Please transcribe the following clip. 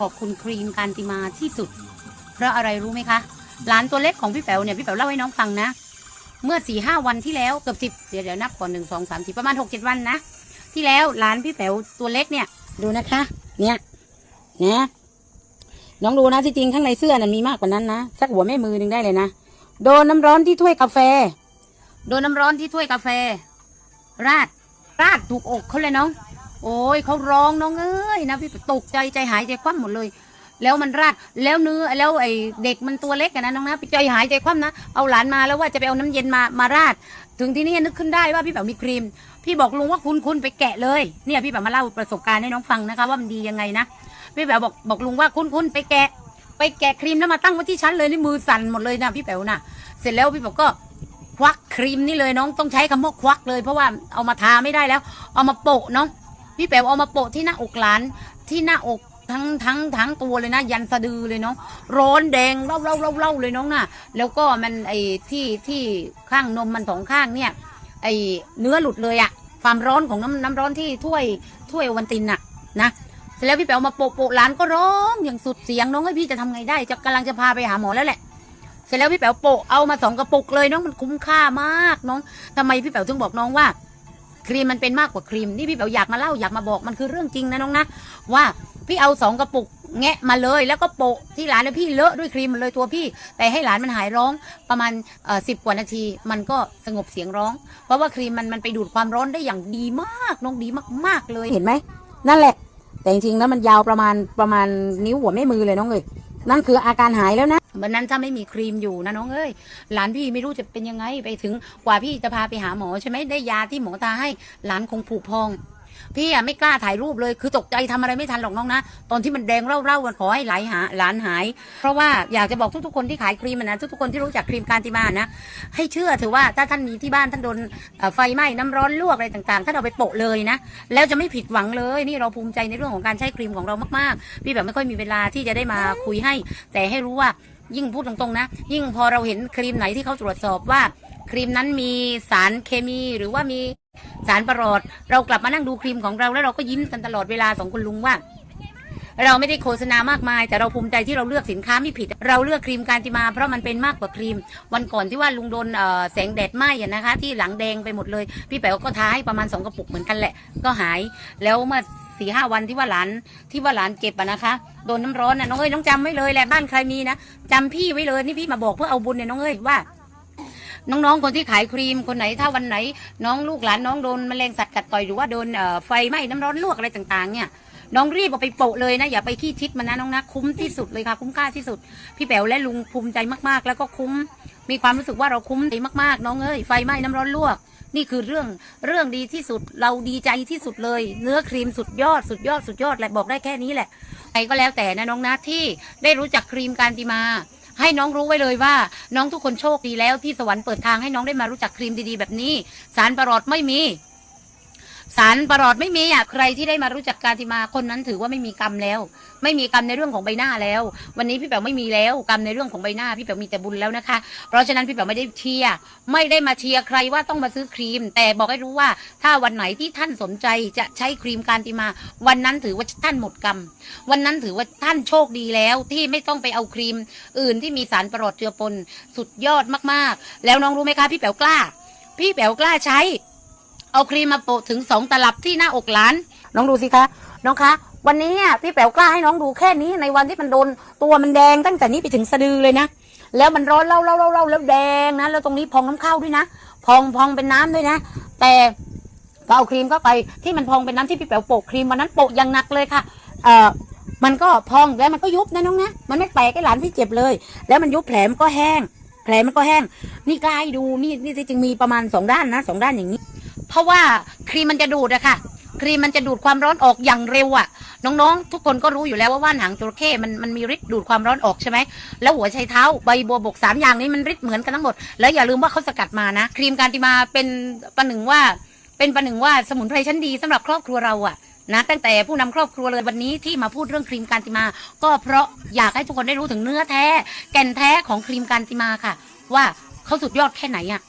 ขอบคุณครีมการติมาที่สุด เพราะอะไรรู้ไหมคะ หลานตัวเล็กของพี่แป๋วเนี่ยพี่แป๋วเล่าให้น้องฟังนะ เมื่อสี่ห้าวันที่แล้วเกือบสิบเดี๋ยวเดี๋ยวนับก่อนหนึ่งสองสามสี่ประมาณหกเจ็ดวันนะ ที่แล้วหลานพี่แป๋วตัวเล็กเนี่ย ดูนะคะ เนี่ยนะน้องดูนะที่จริงข้างในเสื้อน่ะมีมากกว่านั้นนะสักหัวแม่มือหนึ่งได้เลยนะโดนน้ำร้อนที่ถ้วยกาแฟ โดนน้ำร้อนที่ถ้วยกาแฟ ราดราดถูกอกเขาเลยน้อง โอ้ยเขาร้องน้องเอ้ยนะพี่ตกใจใจหายใจคว่ำหมดเลย แล้วมันราดแล้วเนื้อแล้วไอ้เด็กมันตัวเล็กอะนะน้องนะใจหายใจคว่ำนะเอาหลานมาแล้วว่าจะไปเอาน้ำเย็นมามาราด ถึงที่นี่นึกขึ้นได้ว่าพี่แป๋มีครีม พี่บอกลุงว่าคุณคุณไปแกะเลยเนี่ยพี่แป๋มาเล่าประสบการณ์ให้น้องฟังนะคะ ว่ามันดียังไงนะพี่แป๋วบอกบอกลุงว่าคุณคุณไปแกะ ไปแกะครีมแล้วมาตั้งไว้ที่ชั้นเลยนี่มือสั่นหมดเลยนะพี่แป๋วนะเสร็จแล้วพี่แป๋วก็ควักครีมนี่เลยน้องต้องใช้คำว่าควักเลยเพราะว่าเอามาทาไม่ได้แล้ว เอามาโปะเนาะ พี่แป๋วเอามาโปะที่หน้าอกหลานที่หน้าอกทั้งทั้งทั้งตัวเลยนะ ยันสะดือเลยเนาะร้อนแดงเล่าเล่าเล่าเล่าเลยน้องน่ะ แล้วก็มันไอ้ที่ที่ข้างนมมันสองข้างเนี่ย ไอ้เนื้อหลุดเลยอะความร้อนของน้ำน้ำร้อนที่ถ้วยถ้วยวันตินน่ะนะเสร็จแล้วพี่แป๋วมาโปะโปะหลานก็ร้องอย่างสุดเสียงน้องเอ้พี่จะทำไงได้จะกำลังจะพาไปหาหมอแล้วแหละเสร็จแล้วพี่แป๋วโปะเอามาสองกระปุกเลยน้องมันคุ้มค่ามากน้องทำไมพี่แป๋วถึงบอกน้องว่า ครีมมันเป็นมากกว่าครีมนี่พี่แป๋วอยากมาเล่าอยากมาบอกมันคือเรื่องจริงนะน้องนะว่าพี่เอาสองกระปุกแงะมาเลย แล้วก็โปะที่หลานแล้วพี่เลอะด้วยครีมมันเลยตัวพี่ แต่ให้หลานมันหายร้องประมาณสิบกว่านาที มันก็สงบเสียงร้อง เพราะว่าครีมมันมันไปดูดความร้อนได้อย่างดีมากน้องดีมากๆเลยเห็นไหมนั่นแหละ แต่จริงๆแล้วมันยาวประมาณประมาณนิ้วหัวแม่มือเลยน้องเลยนั่นคืออาการหายแล้วนะ วันนั้นถ้าไม่มีครีมอยู่นะน้องเอ้ยหลานพี่ไม่รู้จะเป็นยังไงไปถึงกว่าพี่จะพาไปหาหมอใช่ไหมได้ยาที่หมอตาให้หลานคงผุพอง พี่อะไม่กล้าถ่ายรูปเลยคือตกใจทำอะไรไม่ทันหรอกน้องนะตอนที่มันแดงเร่าๆกันขอให้ไหลหาหลานหาย เพราะว่าอยากจะบอกทุกๆคนที่ขายครีมนะทุกๆคนที่รู้จักครีมการติมานะให้เชื่อถือว่าถ้าท่านมีที่บ้านท่านโดนไฟไหม้น้ำร้อนลวกอะไรต่างๆท่านเอาไปโปะเลยนะแล้วจะไม่ผิดหวังเลยนี่เราภูมิใจในเรื่องของการใช้ครีมของเรามากๆ พี่แบบไม่ค่อยมีเวลาที่จะได้มาคุยให้ แต่ให้รู้ว่า ยิ่งพูดตรงๆนะ ยิ่งพอเราเห็นครีมไหนที่เขาตรวจสอบว่า ครีมนั้นมีสารเคมีหรือว่ามีสารประหลอด เรากลับมานั่งดูครีมของเราแล้วเราก็ยิ้มกันตลอดเวลาสองคนลุงว่า เราไม่ได้โฆษณามากมาย แต่เราภูมิใจที่เราเลือกสินค้าไม่ผิด เราเลือกครีมการติมาเพราะมันเป็นมากกว่าครีม วันก่อนที่ว่าลุงโดนแสงแดดไหม้นะคะ ที่หลังแดงไปหมดเลย พี่แป๋วก็ทาให้ประมาณสองกระปุกเหมือนกันแหละ ก็หายแล้วเมื่อ สี่ห้าวันที่ว่าหลานที่ว่าหลานเจ็บอะนะคะโดนน้ำร้อนนะน้องเอ้ยน้องจำไว้เลยแหละบ้านใครมีนะจำพี่ไว้เลยนี่พี่มาบอกเพื่อเอาบุญเนี่ยน้องเอ้ยว่าน้องๆ คนที่ขายครีมคนไหนถ้าวันไหน น้องลูกหลานน้องโดนแมลงสัตว์กัดต่อยหรือว่าโดนไฟไหม้น้ำร้อนลวกอะไรต่างๆ เนี่ยน้องรีบเอาไปโปะเลยนะอย่าไปขี้ทิศมันนะน้องนะคุ้มที่สุดเลยค่ะคุ้มค่าที่สุด พี่แป๋วและลุงภูมิใจมากๆ แล้วก็คุ้ม มีความรู้สึกว่าเราคุ้มใจมากๆ น้องเอ้ยไฟไหม้น้ำร้อนลวก นี่คือเรื่องเรื่องดีที่สุดเราดีใจที่สุดเลย เนื้อครีมสุดยอดสุดยอดสุดยอดแหละบอกได้แค่นี้แหละใครก็แล้วแต่นะน้องนะที่ได้รู้จักครีมการติมา ให้น้องรู้ไว้เลยว่า น้องทุกคนโชคดีแล้วที่สวรรค์เปิดทางให้น้องได้มารู้จักครีมดีๆแบบนี้ สารประหลอดไม่มี สารประหลอดไม่มีอะใครที่ได้มารู้จักการติมาคนนั้นถือว่าไม่มีกรรมแล้ว ไม่มีกรรมในเรื่องของใบหน้าแล้ว วันนี้พี่แป๋วไม่มีแล้วกรรมในเรื่องของใบหน้าพี่แป๋วมีแต่บุญแล้วนะคะ เพราะฉะนั้นพี่แป๋วไม่ได้เชียร์ไม่ได้มาเชียร์ใครว่าต้องมาซื้อครีม แต่บอกให้รู้ว่าถ้าวันไหนที่ท่านสนใจจะใช้ครีมการติมา วันนั้นถือว่าท่านหมดกรรม วันนั้นถือว่าท่านโชคดีแล้วที่ไม่ต้องไปเอาครีม อื่นที่มีสารประหลอดเจือปนสุดยอดมากๆ แล้วน้องรู้ไหมคะพี่แป๋วกล้า พี่แป๋วกล้าใช้ เอาครีมมาโปะถึงสองตลับที่หน้าอกหลาน น้องดูสิคะ น้องคะ วันนี้พี่แป๋วกล้าให้น้องดูแค่นี้ในวันที่มันโดนตัวมันแดงตั้งแต่นี้ไปถึงสะดือเลยนะ แล้วมันร้อนเล่าเล่าเล่าเล่าแล้วแดงนะ แล้วตรงนี้พองน้ำเข้าด้วยนะ พองพองเป็นน้ำด้วยนะ แต่ก็เอาครีมเข้าไปที่มันพองเป็นน้ำที่พี่แป๋วโปะครีมวันนั้นโปะอย่างหนักเลยค่ะ เอ่อมันก็พองแล้วมันก็ยุบนะน้องนะ มันไม่แตกไอ้หลานที่เจ็บเลย แล้วมันยุบแผลมันก็แห้ง แผลมันก็แห้ง นี่กล้าให้ดูนี่นี่จริงมีประมาณสองด้านนะสองด้านอย่างนี้ เพราะว่าครีมมันจะดูดอะค่ะครีมมันจะดูดความร้อนออกอย่างเร็วอะน้องๆ ทุกคนก็รู้อยู่แล้วว่าว่านหางจระเข้มันมันมีฤทธิ์ดูดความร้อนออกใช่ไหมแล้วหัวไชเท้าใบบัวบกสามอย่างนี้มันฤทธิ์เหมือนกันทั้งหมด แล้วอย่าลืมว่าเขาสกัดมานะ ครีมการติมาเป็นประหนึ่งว่า เป็นประหนึ่งว่าสมุนไพรชั้นดีสำหรับครอบครัวเราอะนะตั้งแต่ผู้นำครอบครัวเลยวันนี้ที่มาพูดเรื่องครีมการติมา ก็เพราะอยากให้ทุกคนได้รู้ถึงเนื้อแท้ แก่นแท้ของครีมการติมาค่ะ ว่าเขาสุดยอดแค่ไหนอะ